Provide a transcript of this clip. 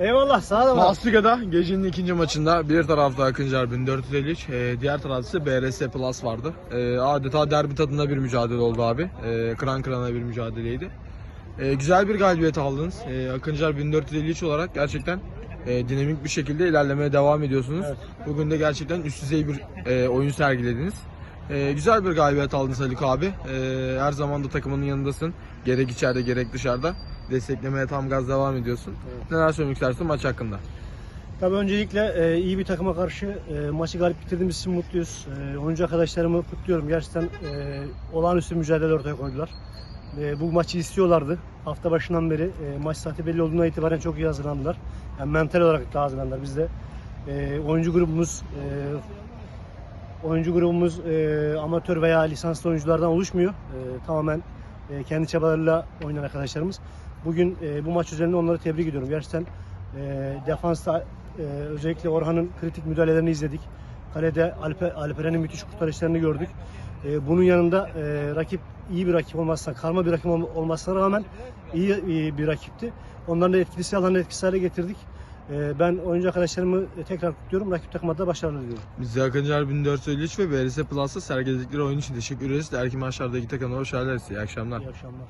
Allah sağ ol. Mastiga'da gecenin ikinci maçında bir tarafta Akıncı 1453, e, diğer tarafta ise BRS Plus vardı. E, adeta derbi tadında bir mücadele oldu abi. E, kıran kırana bir mücadeleydi. E, güzel bir galibiyet aldınız. E, Akıncı 1453 olarak gerçekten e, dinamik bir şekilde ilerlemeye devam ediyorsunuz. Evet. Bugün de gerçekten üst düzey bir e, oyun sergilediniz. E, güzel bir galibiyet aldınız Haluk abi. E, her zaman da takımının yanındasın. Gerek içeride gerek dışarıda. Desteklemeye tam gaz devam ediyorsun. Neler söylemek istersin maç hakkında? Tabii öncelikle e, iyi bir takıma karşı e, maçı galip bitirdiğimiz için mutluyuz. E, oyuncu arkadaşlarımı kutluyorum. Gerçekten e, olağanüstü mücadele ortaya koydular. E, bu maçı istiyorlardı. Hafta başından beri e, maç saati belli olduğuna itibaren çok iyi hazırlandılar. Yani mental olarak da hazırlandılar. Biz de e, oyuncu grubumuz e, oyuncu grubumuz e, amatör veya lisanslı oyunculardan oluşmuyor. E, tamamen e, kendi çabalarıyla oynayan arkadaşlarımız. Bugün e, bu maç üzerinde onları tebrik ediyorum. Gerçekten e, defansta e, özellikle Orhan'ın kritik müdahalelerini izledik. Kalede Alper, Alperen'in müthiş kurtarışlarını gördük. E, bunun yanında e, rakip iyi bir rakip olmazsa, karma bir rakip olm- olmasına rağmen iyi, iyi bir rakipti. Onların da etkili silahlarını etkisiz hale getirdik. Ee, ben oyuncu arkadaşlarımı tekrar kutluyorum. Rakip takıma da başarılı diliyorum. Biz Akıncar 1453 ve BRS Plus'ta sergiledikleri oyun için teşekkür ederiz. Erkim Aşar'daki takımına hoş geldiniz. İyi akşamlar. İyi akşamlar.